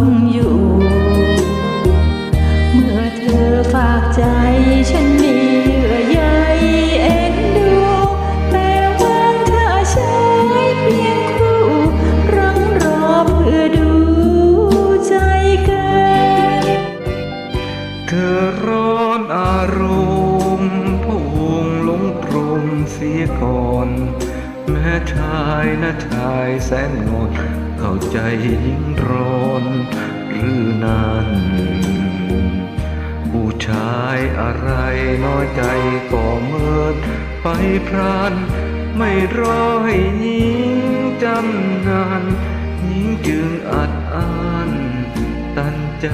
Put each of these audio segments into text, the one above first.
งอยู่ เมื่อเธอฝากใจฉันมีเยื่อใยเอ็นดูแต่ว่าเธอใช้เพียงครูรังรอเพื่อดูใจกันเธอร้อนอารมณ์พวงลงตรงเสียก่อนแม่ชายนะชายแสนงดเข้าใจยิ่งรอ หรือนานผู้ชายอะไรน้อยใจก็เมินไปพราน ไม่รอให้หญิงจำนานหญิงจึงอัดอั้นตันใจ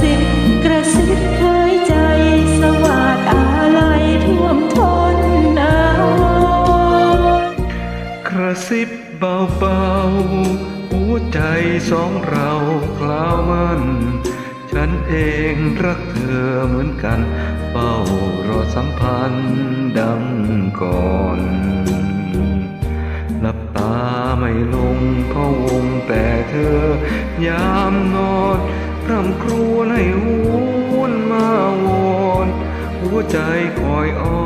ซิบกระซิบเผยใจสวาดอาลัยท่วมทนอาวกระซิบเบาๆหัวใจสองเราคล้าวมันฉันเองรักเธอเหมือนกันเฝ้ารอสัมพันธ์ดังก่อนหลับตาไม่ลงเพราะวงแต่เธอยามนอน ครวนให้วนมาวอนหัวใจคอยอ้อน